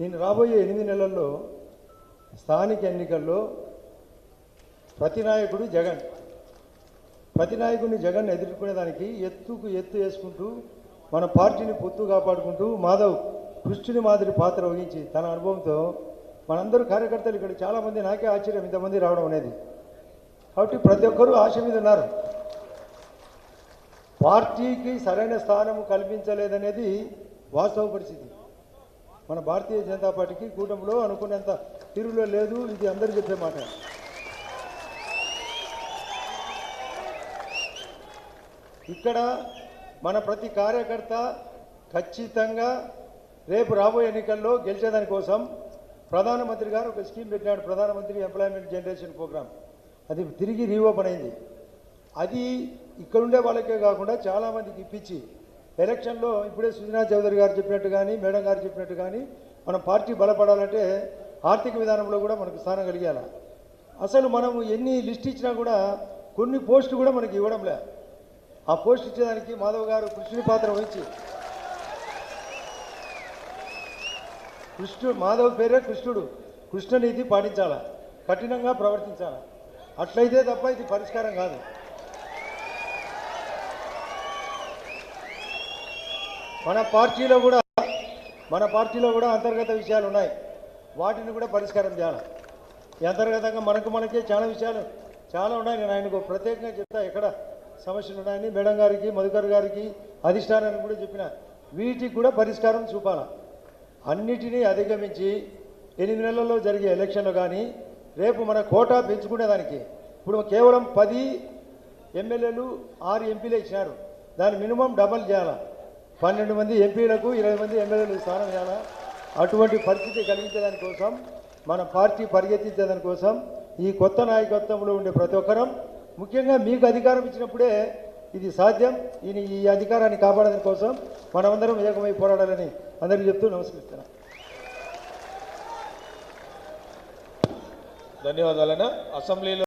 నేను రాబోయే ఎనిమిది నెలల్లో స్థానిక ఎన్నికల్లో ప్రతి నాయకుడు జగన్. ప్రతి నాయకుడిని జగన్ ఎదుర్కొనేదానికి ఎత్తుకు ఎత్తు వేసుకుంటూ మన పార్టీని పొత్తు కాపాడుకుంటూ మాధవ్ కృష్ణుని మాదిరి పాత్ర వహించి తన అనుభవంతో మనందరూ కార్యకర్తలు ఇక్కడ చాలామంది నాకే ఆశ్చర్యం ఇంతమంది రావడం అనేది. కాబట్టి ప్రతి ఒక్కరూ ఆశ మీద ఉన్నారు. పార్టీకి సరైన స్థానం కల్పించలేదనేది వాస్తవ పరిస్థితి. మన భారతీయ జనతా పార్టీకి కూటమిలో అనుకునేంత తీరులో లేదు ఇది అందరూ చెప్పే మాట. ఇక్కడ మన ప్రతి కార్యకర్త ఖచ్చితంగా రేపు రాబోయే ఎన్నికల్లో గెలిచేదాని కోసం ప్రధానమంత్రి గారు ఒక స్కీమ్ పెట్టినాడు ప్రధానమంత్రి ఎంప్లాయ్మెంట్ జనరేషన్ ప్రోగ్రామ్ అది తిరిగి రీఓపెన్ అయింది. అది ఇక్కడుండే వాళ్ళకే కాకుండా చాలామందికి ఇప్పించి ఎలక్షన్లో ఇప్పుడే సుజనా చౌదరి గారు చెప్పినట్టు కానీ మేడం గారు చెప్పినట్టు కానీ మనం పార్టీ బలపడాలంటే ఆర్థిక విధానంలో కూడా మనకు స్థానం కలిగాల. అసలు మనము ఎన్ని లిస్ట్ ఇచ్చినా కూడా కొన్ని పోస్టులు కూడా మనకి ఇవ్వడం లే. ఆ పోస్ట్ ఇచ్చేదానికి మాధవ్ గారు కృష్ణుని పాత్ర వహించి. కృష్ణుడు మాధవ్ పేరే కృష్ణుడు. కృష్ణనీతి పాటించాలా? కఠినంగా ప్రవర్తించాలా? అట్లయితే తప్ప ఇది పరిష్కారం కాదు. మన పార్టీలో కూడా మన పార్టీలో కూడా అంతర్గత విషయాలు ఉన్నాయి. వాటిని కూడా పరిష్కారం చేయాలి. అంతర్గతంగా మనకు మనకే చాలా విషయాలు చాలా ఉన్నాయి. నేను ఆయనకు ప్రత్యేకంగా చెప్తా ఎక్కడ సమస్యలు ఉన్నాయని మేడం గారికి మధుకర్ గారికి అధిష్టానానికి కూడా చెప్పిన వీటికి కూడా పరిష్కారం చూపాల. అన్నిటినీ అధిగమించి ఎనిమిది నెలల్లో జరిగే ఎలక్షన్లు కానీ రేపు మన కోటా పెంచుకునేదానికి ఇప్పుడు కేవలం పది ఎమ్మెల్యేలు ఆరు ఎంపీలు ఇచ్చినారు. దాని మినిమం డబల్ చేయాలా. పన్నెండు మంది ఎంపీలకు ఇరవై మంది ఎమ్మెల్యేలకు స్థానం చేయాలా అటువంటి పరిస్థితి కలిగించేదాని కోసం మన పార్టీ పరిగెత్తించేదాని కోసం ఈ కొత్త నాయకత్వంలో ఉండే ప్రతి ఒక్కరం ముఖ్యంగా మీకు అధికారం ఇచ్చినప్పుడే ఇది సాధ్యం. ఈ ఈ అధికారాన్ని కాపాడడం కోసం మనమందరం ఏకమై పోరాడాలని అందరికీ చెప్తూ నమస్కరిస్తున్నాను ధన్యవాదాలన్నా. అసెంబ్లీలో